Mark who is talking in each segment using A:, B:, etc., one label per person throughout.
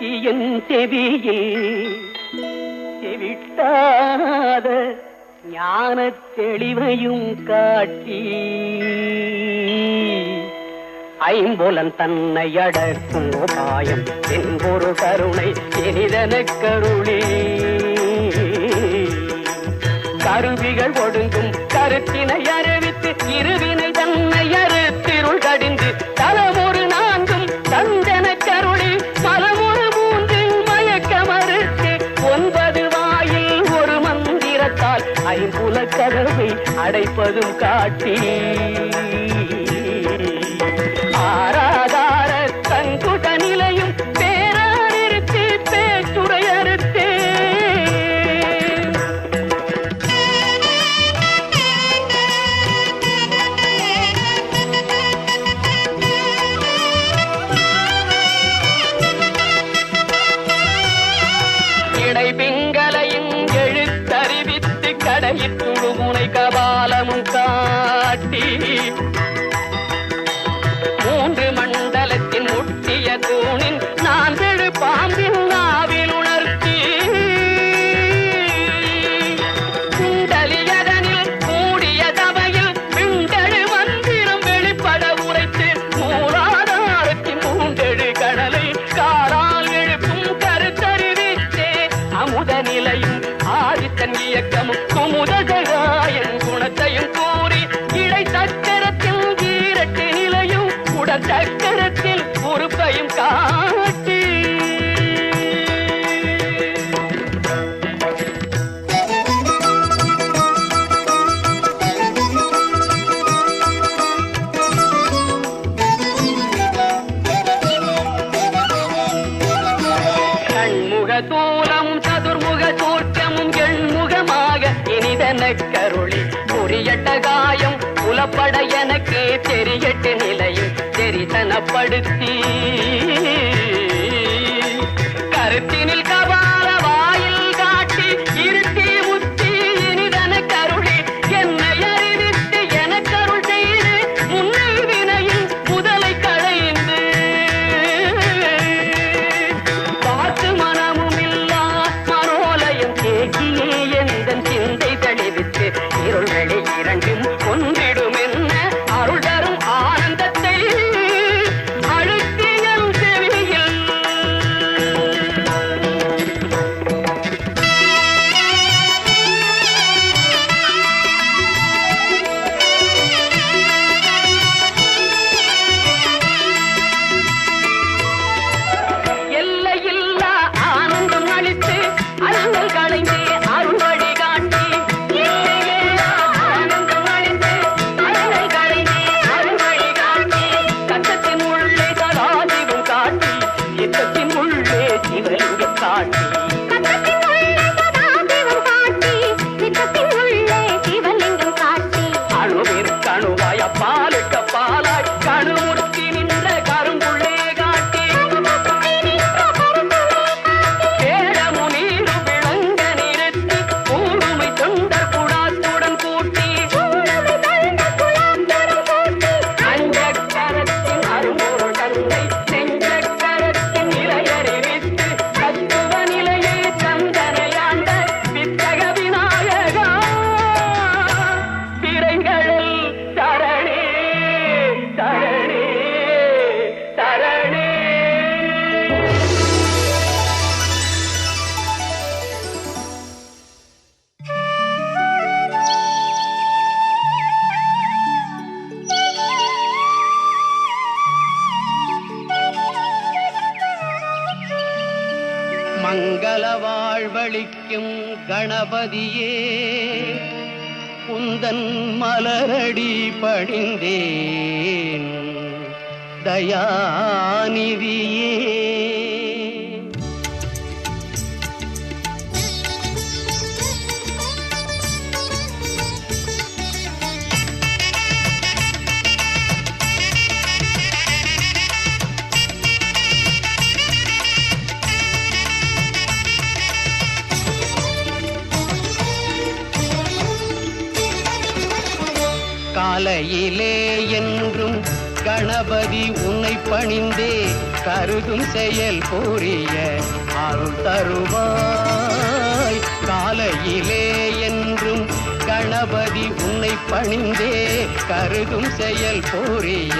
A: என் செவியில் செவிட்டாத ஞான தெளிவையும் காட்டி ஐம்புலன் தன்னை அடக்கும் உபாயம் என்பொரு கருணை இனிதன கருளே. கருவிகள் ஒடுங்கும் கருத்தினை அறிவித்து இருவினை தன்னை அறுத்திருள் கடிந்து கிடைப்பதும் காட்டி. எட்டு நிலையில் தெரிசனப்படுத்தி கருத்தினில் பணிந்தேன் தயாநிதியே கரையிலே என்றும் கணபதி உன்னை பணிந்தே கருதும் செயல் கூறிய அருள் தருவாய். காலையிலே என்றும் கணபதி உன்னை பணிந்தே கருதும் செயல் கூறிய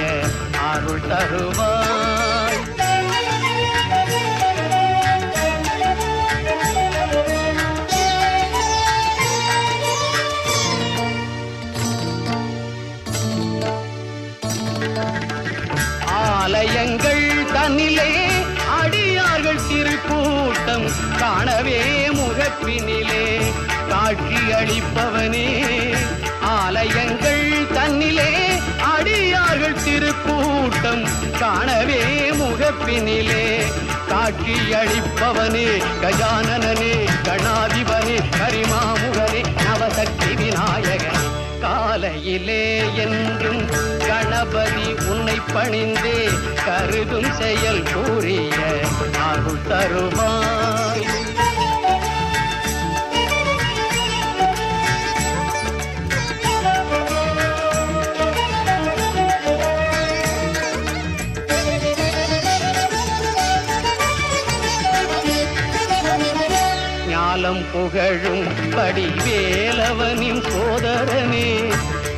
A: அருள் தருவாய். ஆலயங்கள் தன்னிலே அடியார்கள் திருக்கூட்டம் காணவே முகப்பினிலே காட்சி அளிப்பவனே ஆலயங்கள் தன்னிலே அடியார்கள் திருக்கூட்டம் காணவே முகப்பினிலே காட்சி அளிப்பவனே கஜானனே கணாதிபனே கரிமாம் காலையிலே என்றும் கணபதி உன்னை பணிந்தே கருதும் செயல் கூறிய அருள் தருவாய். உலகம் புகழும் படிவேலவனின் சோதரனே.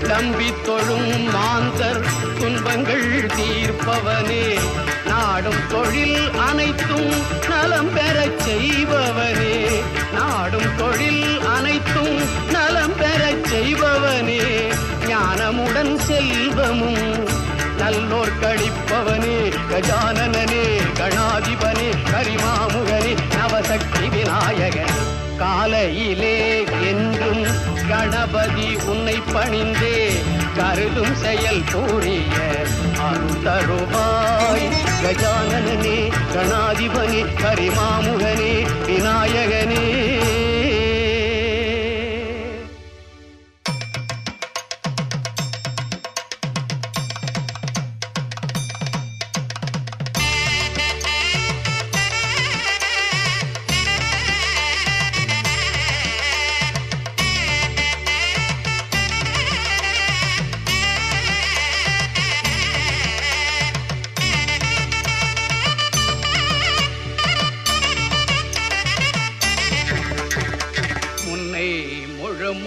A: நம்பி தொழும் மாந்தர் துன்பங்கள் தீர்ப்பவனே. நாடும் தொழில் அனைத்தும் நலம் பெறச் செய்பவனே. நாடும் தொழில் அனைத்தும் நலம் பெறச் செய்பவனே. ஞானமுடன் செல்வமும் நல்லோர் கழிப்பவனே. கஜானனே கணாதிபனே கரிமாமுகனே நவசக்தி விநாயகனே. காலையிலே என்றும் கணபதி உன்னை பணிந்தே கருதும் செயல் கூறிய அருந்தருவாய் கஜானனே கணாதிபனே கரிமாமுகனே விநாயகனே.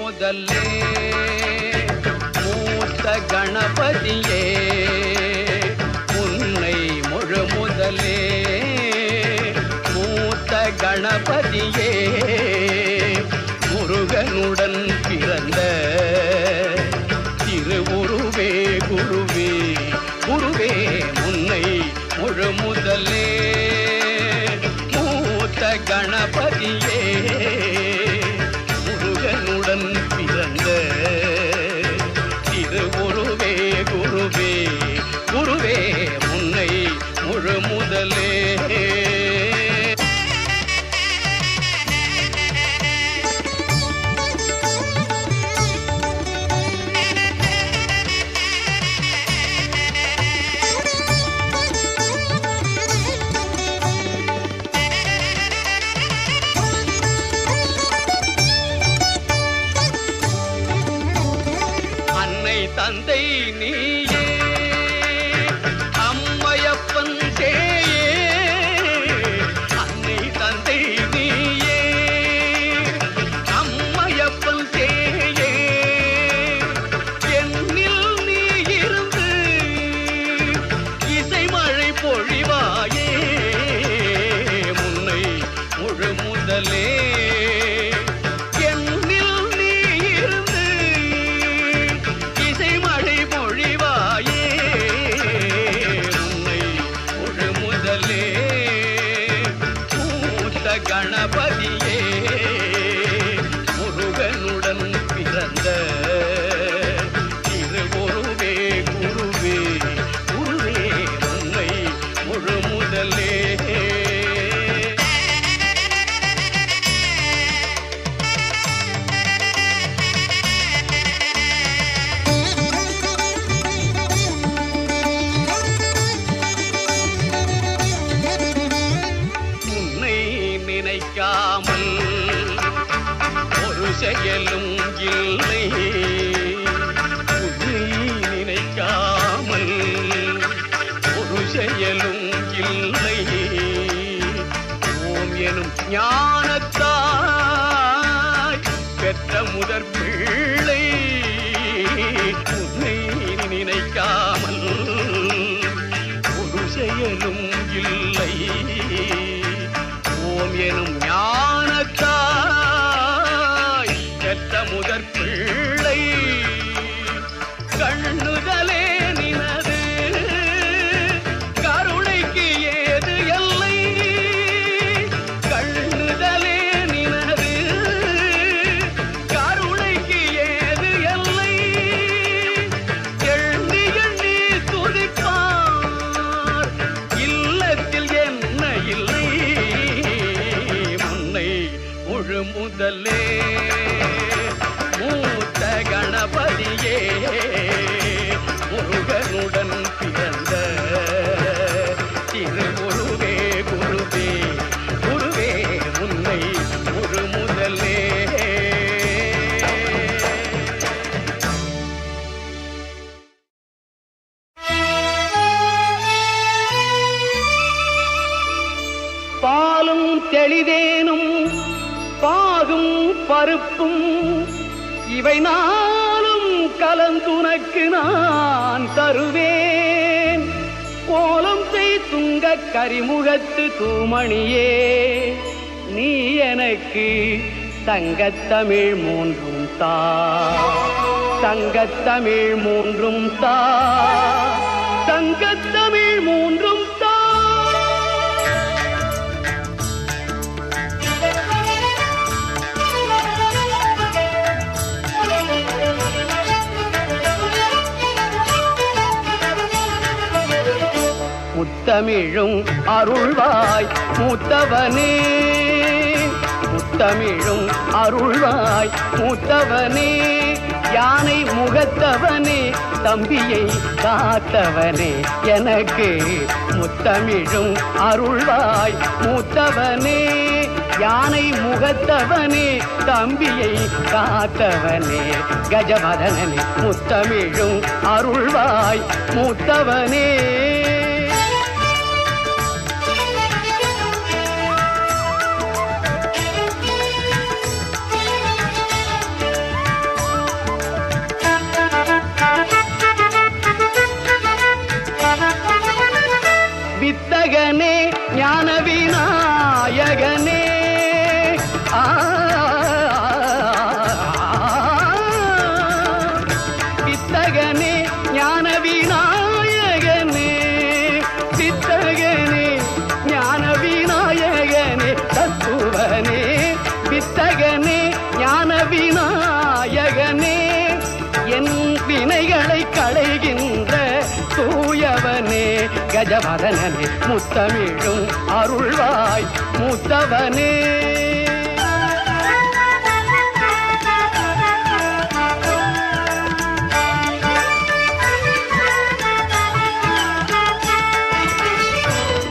A: முதல்லே மூத்த கணபதியே முன்னை முழு முதலே மூத்த கணபதியே. பெற்ற முதற் பிள்ளை உன்னை நினைக்காமல் பருப்பும் இவை நாளும் கலந்துனக்கு நான் தருவேன். கோலம் செய் கரிமுகத்து தூமணியே நீ எனக்கு தங்கத்தமிழ் மூன்றும் தா. தங்கத்தமிழ் மூன்றும் தா. தங்கத்தமிழ் மூன்று முத்தமிழும் அருள்வாய் மூத்தவனே. முத்தமிழும் அருள்வாய் மூத்தவனே. யானை முகத்தவனே தம்பியை காத்தவனே. எனக்கு முத்தமிழும் அருள்வாய் மூத்தவனே. யானை முகத்தவனே தம்பியை காத்தவனே. கஜபதனே முத்தமிழும் அருள்வாய் மூத்தவனே. கஜவதனே முத்தமிழும் அருள்வாய் மூத்தவனே.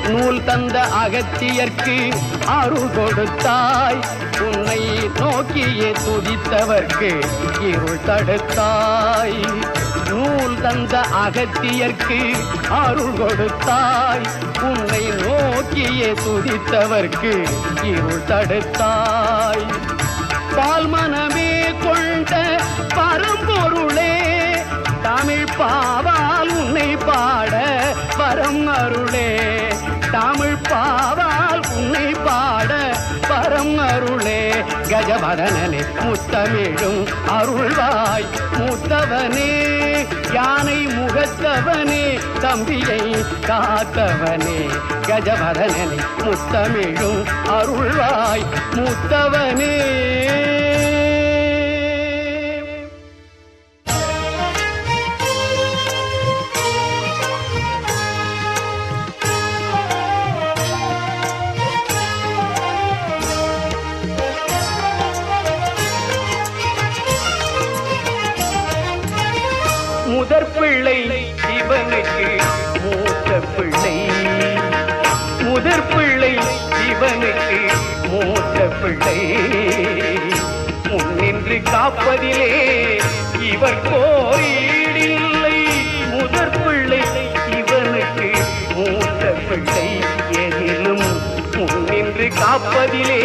A: நூல் தந்த அகத்தியர்க்கு அருள் கொடுத்தாய். உன்னை நோக்கியே துதித்தவர்க்கு இருள் தடுத்தாய். நூல் தந்த அகத்தியர்க்கு அருள் கொடுத்தாய். உன்னை நோக்கியே துதித்தவர்க்கு இருள் தடுத்தாய். கஜவதனனே முத்தமிழும் அருள்வாய். மூத்தவனே யானை முகத்தவனே தம்பியை காத்தவனே. கஜவதனனே முத்தமிழும் அருள்வாய். மூத்தவனே. பிள்ளை. முன்னின்று காப்பதிலே இவர் கோரீடில்லை. முதற் பிள்ளை இவனுக்கு மூத்த பிள்ளை எதிலும் முன்னின்று காப்பதிலே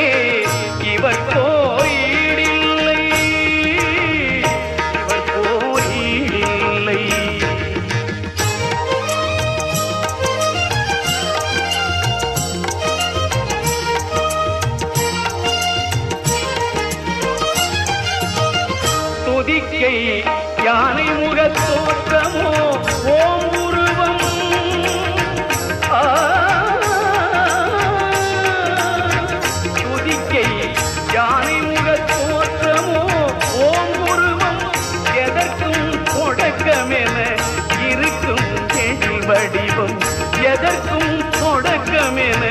A: வடிவம் எதற்கும் தொடக்கமென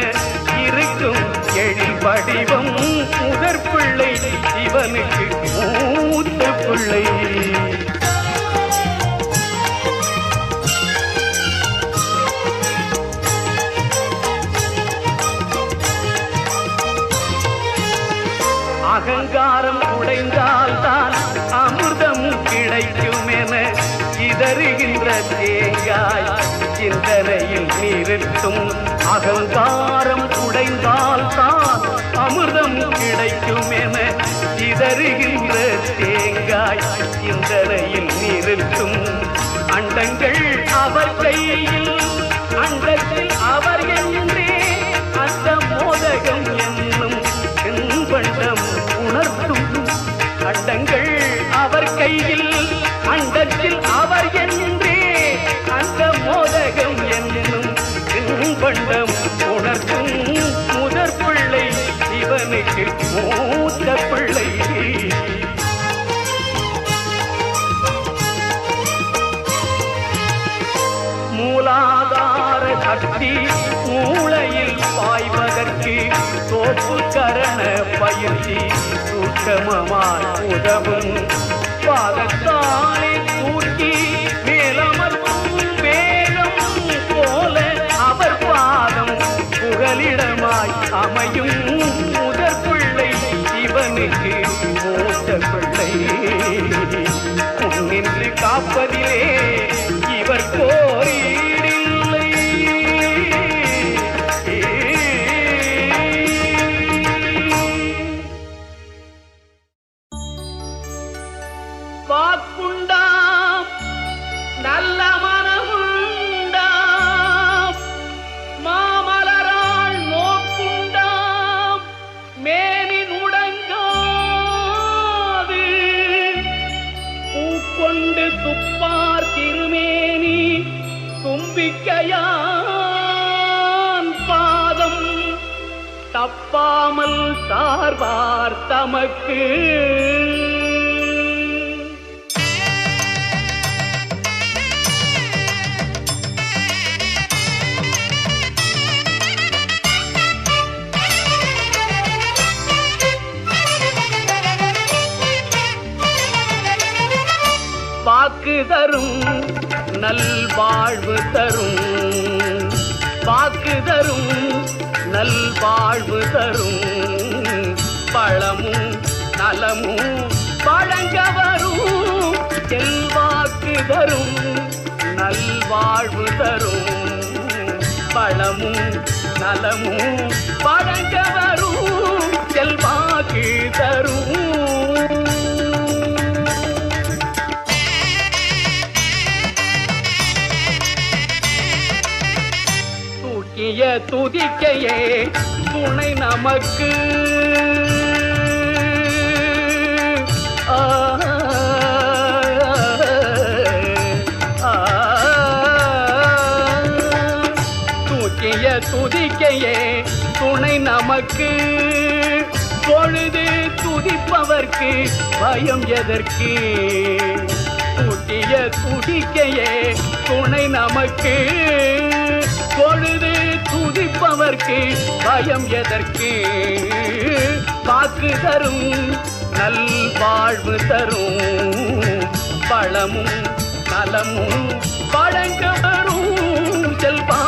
A: இருக்கும் எழில் வடிவம் முதற் பிள்ளை இவனுக்கு மூத்த பிள்ளை. இதறுகின்ற தேங்காய் சிந்தனையில் நிறுத்தும் அண்டங்கள் அவர் கையில் அண்டத்தில் அவர் என்றே அந்த மோதகம் என்னும் செம்பண்டம் உணர்த்தும். அண்டங்கள் அவர் கையில் அண்டத்தில் அவர் என்றே அந்த மோதகம் என்னும் செம்பண்டம் சக்தி மூளையில் பாய்வதற்கு தோப்பு கரண பயிற்சி சூட்சமமாய் உதவும். பாதத்தாலே தூக்கி மேலமர்வும் வேகம் போல அவர் பாதம் புகலிடமாய் அமையும். முதற் பிள்ளை இவனுக்கு மூத்த பிள்ளை. முன்னின்று காப்பதிலே தப்பாமல் சார்வார் தமக்கு. வாக்கு தரும் நல்வாழ்வு தரும். வாக்கு தரும் நல்வாழ்வு தரும். பழமும் நலமும் வழங்க வரும். செல்வாக்கு தரும் நல்வாழ்வு தரும். பழமும் நலமும் வழங்க வரும். செல்வாக்கு தரும். துதிக்கையே துணை நமக்கு ஆ, தூக்கிய துதிக்கையே துணை நமக்கு பொழுது துதிப்பவர்க்கு பயம் எதற்கு தூக்கிய துதிக்கையே துணை நமக்கு துதிப்பவர்க்கு பயம் எதற்கு? வாக்கு தரும் நல் வாழ்வு தரும் பழமும் நலமும் பழங்க வரும் செல்வா